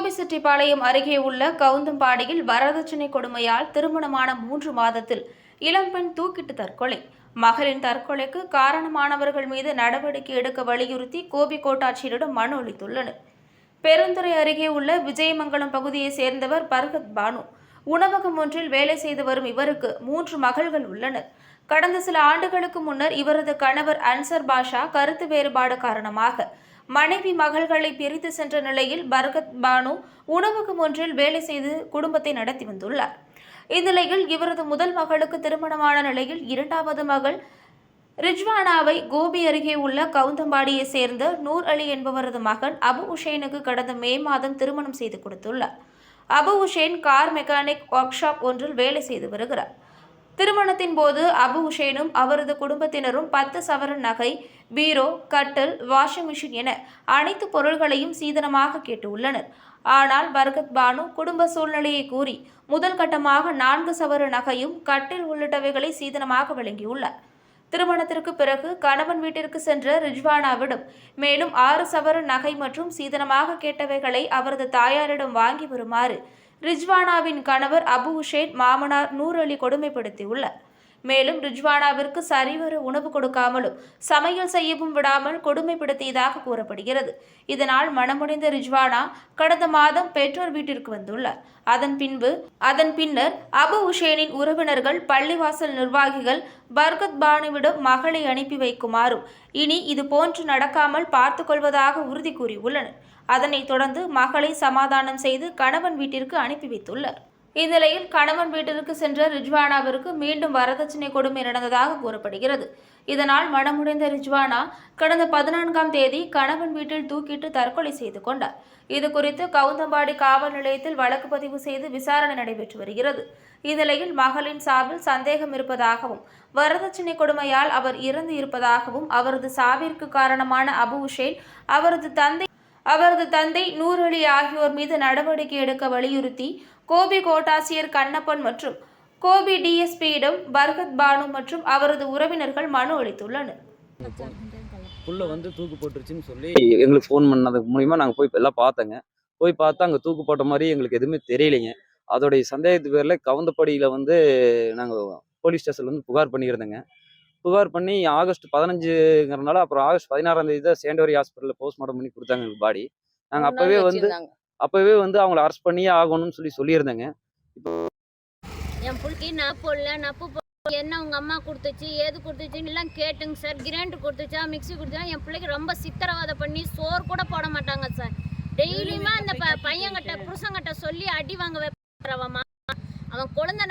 கோபிசெட்டிப்பாளையம் அருகே உள்ள கவுந்தம்பாடியில் வரதட்சணை கொடுமையால் திருமணமான மூன்று மாதத்தில் இளம்பெண் தூக்கிட்டு தற்கொலை. மகளின் தற்கொலைக்கு காரணமானவர்கள் மீது நடவடிக்கை எடுக்க வலியுறுத்தி கோபி கோட்டாட்சியரிடம் மனு அளித்துள்ளனர். பெருந்துறை அருகே உள்ள விஜயமங்கலம் பகுதியைச் சேர்ந்தவர் பர்கத் பானு. உணவகம் ஒன்றில் வேலை செய்து வரும் இவருக்கு மூன்று மகள்கள் உள்ளனர். கடந்த சில ஆண்டுகளுக்கு முன்னர் இவரது கணவர் அன்சர் பாஷா கருத்து வேறுபாடு காரணமாக மனைவி மகள்களை பிரித்து சென்ற நிலையில் பர்கத் பானு உணவகம் ஒன்றில் வேலை செய்து குடும்பத்தை நடத்தி வந்துள்ளார். இந்நிலையில் இவரது முதல் மகளுக்கு திருமணமான நிலையில் இரண்டாவது மகள் ரிஜ்வானாவை கோபி அருகே உள்ள கவுந்தம்பாடியை சேர்ந்த நூர் அலி என்பவரது மகன் அபு உஷேனுக்கு கடந்த மே மாதம் திருமணம் செய்து கொடுத்துள்ளார். Abu Hussain car mechanic workshop ஒன்றில் வேலை செய்து வருகிறார். திருமணத்தின் போது அபு ஹுசேனும் அவரது குடும்பத்தினரும் பத்து சவரன் நகை பீரோ கட்டில் வாஷிங் மிஷின் என அனைத்து பொருள்களையும் சீதனமாக கேட்டுள்ளனர். ஆனால் பர்கத் பானு குடும்ப சூழ்நிலையை கூறி முதல் கட்டமாக நான்கு சவர நகையும் கட்டில் உள்ளிட்டவைகளை சீதனமாக வழங்கியுள்ளார். திருமணத்திற்கு பிறகு கணவன் வீட்டிற்கு சென்ற ரிஜ்வானாவிடம் மேலும் ஆறு சவர நகை மற்றும் சீதனமாக கேட்டவைகளை அவரது தாயாரிடம் வாங்கி வருமாறு ரிஜ்வானாவின் கணவர் அபு உஷேன் மாமனார் நூர் அலி கொடுமைப்படுத்தியுள்ளார். மேலும் ரிஜ்வானாவிற்கு சரிவர உணவு கொடுக்காமலும் சமையல் செய்யவும் விடாமல் கொடுமைப்படுத்தியதாக கூறப்படுகிறது. இதனால் மனமுடைந்த ரிஜ்வானா கடந்த மாதம் பெற்றோர் வீட்டிற்கு வந்துள்ளார். அதன் பின்பு அதன் பின்னர் அபு உஷேனின் உறவினர்கள் பள்ளிவாசல் நிர்வாகிகள் பர்கத் பானுவிடம் மகளை அனுப்பி வைக்குமாறும் இனி இது போன்று நடக்காமல் பார்த்துக்கொள்வதாக உறுதி கூறியுள்ளனர். அதனைத் தொடர்ந்து மகளை சமாதானம் செய்து கணவன் வீட்டிற்கு அனுப்பி வைத்துள்ளார். இந்நிலையில் கணவன் வீட்டிற்கு சென்ற ரிஜ்வானாவிற்கு மீண்டும் வரதட்சணை கொடுமை நடந்ததாக கூறப்படுகிறது. இதனால் மனமுடைந்த ரிஜ்வானா கடந்த பதினான்காம் தேதி கணவன் வீட்டில் தூக்கிட்டு தற்கொலை செய்து கொண்டார். இது குறித்து கவுந்தம்பாடி காவல் நிலையத்தில் வழக்கு பதிவு செய்து விசாரணை நடைபெற்று வருகிறது. இந்நிலையில் மகளின் சார்பில் சந்தேகம் இருப்பதாகவும் வரதட்சணை கொடுமையால் அவர் இறந்து இருப்பதாகவும் அவரது சாவிற்கு காரணமான அபு உஷேன் அவரது தந்தை அவரது தந்தை நூர் அலி ஆகியோர் மீது நடவடிக்கை எடுக்க வலியுறுத்தி கோபி கோட்டாட்சியர் கண்ணப்பன் மற்றும் கோபி டிஎஸ்பியிடம் பர்கத் பானு மற்றும் அவரது உறவினர்கள் மனு அளித்துள்ளனர். புள்ள வந்து தூக்கு போட்டுருச்சுன்னு சொல்லி எங்களுக்கு ஃபோன் பண்ணது மூலிமா நாங்கள் போய் எல்லாம் பார்த்தோங்க. போய் பார்த்தா அங்கே தூக்கு போட்ட மாதிரி எங்களுக்கு எதுவுமே தெரியலைங்க. அதோடைய சந்தேகத்து பேரில் கவுந்தப்படியில் வந்து நாங்கள் போலீஸ் ஸ்டேஷனில் வந்து புகார் பண்ணியிருந்தேங்க. புகார் பண்ணி ஆகஸ்ட் பதினஞ்சுங்கிறனால அப்புறம் ஆகஸ்ட் பதினாறாம் தேதி தான் சேண்டோரி ஹாஸ்பிட்டலில் போஸ்ட்மார்ட்டம் பண்ணி கொடுத்தாங்க எங்களுக்கு பாடி. நாங்கள் அப்போவே வந்து அப்போவே வந்து அவங்கள அரெஸ்ட் பண்ணியே ஆகணும்னு சொல்லி சொல்லியிருந்தேங்க. என் புள்ளைக்கு நப்பு இல்லை நப்பு என்ன உங்க அம்மா கொடுத்துச்சு ஏது கொடுத்துச்சுன்னு எல்லாம் கேட்டுங்க சார். கிரைண்டர் கொடுத்துச்சா மிக்ஸி கொடுத்தா என் பிள்ளைக்கு ரொம்ப சித்திரவதை பண்ணி சோறு கூட போட மாட்டாங்க சார். டெய்லியுமே அந்த ப பையன்கிட்ட புருஷங்கிட்ட சொல்லி அடி வாங்க வைப்பறவமா அவன் குழந்தைனா